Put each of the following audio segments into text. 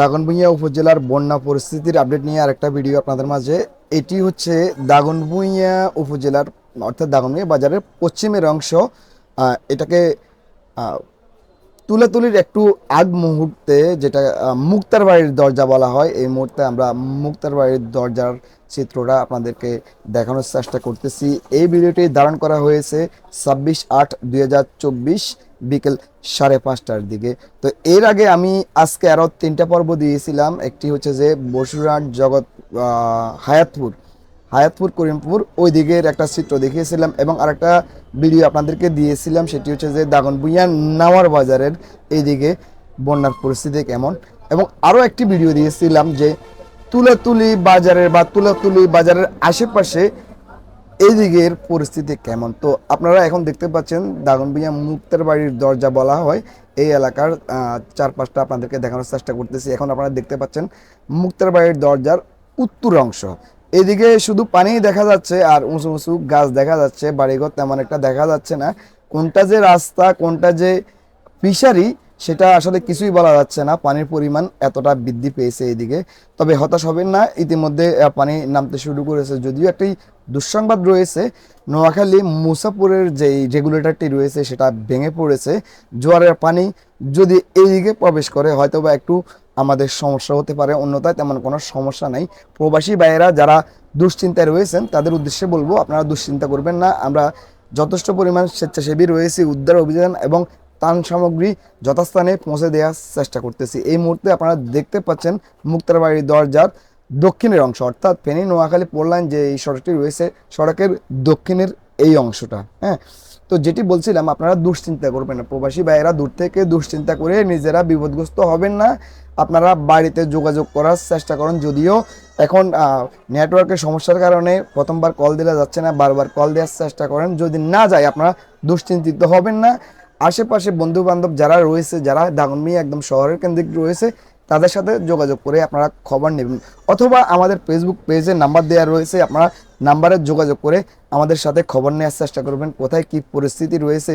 দাগনভূঞা উপজেলার বন্যা পরিস্থিতির আপডেট নিয়ে আরেকটা ভিডিও আপনাদের মাঝে। এটি হচ্ছে দাগনভূঞা উপজেলার, অর্থাৎ দাগনভূঞা বাজারের পশ্চিমের অংশ। এটাকে তুলাতুলির একটু আগ মুহূর্তে যেটা মুক্তার বাড়ির দরজা বলা হয়, এই মুহূর্তে আমরা মুক্তার বাড়ির দরজার চিত্রটা আপনাদেরকে দেখানোর চেষ্টা করতেছি। এই ভিডিওটি ধারণ করা হয়েছে ছাব্বিশ আট দুই বিকেল সাড়ে পাঁচটার দিকে। তো এর আগে আমি আজকে আরও তিনটা পর্ব দিয়েছিলাম। একটি হচ্ছে যে বসুরহাট জগৎ হায়াতপুর হায়াতপুর, করিমপুর ওই দিকের একটা চিত্র দেখিয়েছিলাম এবং আরেকটা ভিডিও আপনাদেরকে দিয়েছিলাম, সেটি হচ্ছে যে দাগনভূঞা নাওয়ার বাজারের এইদিকে বন্যার পরিস্থিতি কেমন। এবং আরও একটি ভিডিও দিয়েছিলাম যে তুলাতুলি বাজারের বা তুলাতুলি বাজারের আশেপাশে এই দিকের পরিস্থিতি কেমন? তো আপনারা এখন দেখতে পাচ্ছেন দাগনভূঞা মুক্তার বাড়ির দরজা বলা হয়। এই এলাকার চারপাশটা আপনাদেরকে দেখানোর চেষ্টা করতেছি। এখন আপনারা দেখতে পাচ্ছেন মুক্তার বাড়ির দরজার উত্তর অংশ। এদিকে শুধু পানি দেখা যাচ্ছে আর উঁচু উঁচু গাছ দেখা যাচ্ছে। বাড়িঘর তেমন একটা দেখা যাচ্ছে না। কোনটা যে রাস্তা, কোনটা যে ফিশারি সেটা আসলে কিছুই বলা যাচ্ছে না। পানির পরিমাণ এতটা বৃদ্ধি পেয়েছে এইদিকে। তবে হতাশ হবেন না, ইতিমধ্যে পানি নামতে শুরু করেছে। যদিও একটি দুঃসংবাদ রয়েছে, নোয়াখালী মুসাপুরের যে রেগুলেটরটি রয়েছে, সেটা ভেঙে পড়েছে। জোয়ারের পানি যদি এইদিকে প্রবেশ করে হয়তো বা একটু আমাদের সমস্যা হতে পারে। অন্যথায় তেমন কোনো সমস্যা নেই। প্রবাসী ভাইয়েরা যারা দুশ্চিন্তায় রয়েছেন, তাদের উদ্দেশ্যে বলব, আপনারা দুশ্চিন্তা করবেন না। আমরা যথেষ্ট পরিমাণ স্বেচ্ছাসেবী রয়েছি, উদ্ধার অভিযান এবং ত্রাণ সামগ্রী যথাস্থানে পৌঁছে দেওয়ার চেষ্টা করতেছি। এই মুহূর্তে আপনারা দেখতে পাচ্ছেন মুক্তারবাড়ির দরজার দক্ষিণের অংশ, অর্থাৎ ফেনী, নোয়াখালী পোললাইন যে এই সড়কটি রয়েছে, সড়কের দক্ষিণের এই অংশটা হ্যাঁ? তো যেটি বলছিলাম, আপনারা দুশ্চিন্তা করবেন না, প্রবাসী ভাইয়েরা দূর থেকে দুশ্চিন্তা করে নিজেরা বিপদগ্রস্ত হবেন না। আপনারা বাড়িতে যোগাযোগ করার চেষ্টা করেন, যদিও এখন নেটওয়ার্কের সমস্যার কারণে প্রথমবার কল দিলে যাচ্ছে না, বারবার কল দেওয়ার চেষ্টা করেন। যদি না যায়, আপনারা দুশ্চিন্তিত হবেন না। আশেপাশে বন্ধু বান্ধব যারা রয়েছে, যারা দাগনমি একদম শহরের কেন্দ্রিক রয়েছে, তাদের সাথে যোগাযোগ করে আপনারা খবর নেবেন। অথবা আমাদের ফেসবুক পেজে নাম্বার দেওয়া রয়েছে, আপনারা নাম্বারে যোগাযোগ করে আমাদের সাথে খবর নেওয়ার চেষ্টা করবেন, কোথায় কি পরিস্থিতি রয়েছে।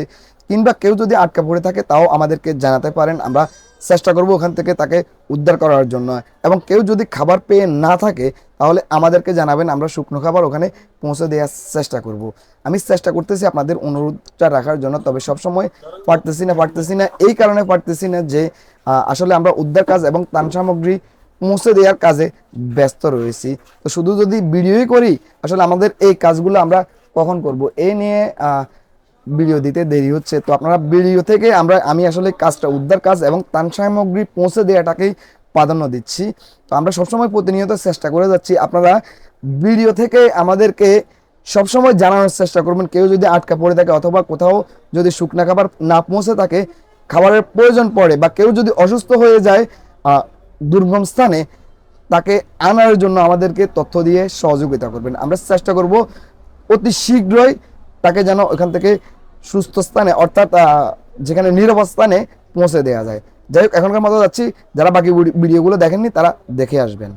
কিংবা কেউ যদি আটকা পড়ে থাকে, তাও আমাদেরকে জানাতে পারেন, আমরা চেষ্টা করব ওখান থেকে তাকে উদ্ধার করার জন্য। এবং কেউ যদি খাবার পেয়ে না থাকে, তাহলে আমাদেরকে জানাবেন, আমরা শুকনো খাবার ওখানে পৌঁছে দেওয়ার চেষ্টা করব। আমি চেষ্টা করতেছি আপনাদের অনুরোধটা রাখার জন্য, তবে সবসময় পারতেছি না পারতেছি না। এই কারণে পারতেছি না যে আসলে আমরা উদ্ধার কাজ এবং ত্রাণ সামগ্রী পৌঁছে দেওয়ার কাজে ব্যস্ত রয়েছি। তো শুধু যদি ভিডিওই করি, আসলে আমাদের এই কাজগুলো আমরা কখন করব? এই নিয়ে ভিডিও দিতে দেরি হচ্ছে। তো আপনারা ভিডিও থেকে আমরা, আমি আসলে কাজটা, উদ্ধার কাজ এবং ত্রাণ সামগ্রী পৌঁছে দেওয়াটাকেই প্রাধান্য দিচ্ছি। তো আমরা সবসময় প্রতিনিয়ত চেষ্টা করে যাচ্ছি। আপনারা ভিডিও থেকে আমাদেরকে সবসময় জানানোর চেষ্টা করবেন। কেউ যদি আটকা পড়ে থাকে অথবা কোথাও যদি শুকনা খাবার না পৌঁছে থাকে, খাবারের প্রয়োজন পড়ে বা কেউ যদি অসুস্থ হয়ে যায় দুর্গম স্থানে, তাকে আনার জন্য আমাদেরকে তথ্য দিয়ে সহযোগিতা করবেন। আমরা চেষ্টা করব অতি শীঘ্রই তাকে যেন ওখান থেকে সুস্থ স্থানে, অর্থাৎ যেখানে নিরাপদ স্থানে পৌঁছে দেওয়া যায়। যাই হোক, এখনকার মতো যাচ্ছি। যারা বাকি ভিডিওগুলো দেখেননি, তারা দেখে আসবেন।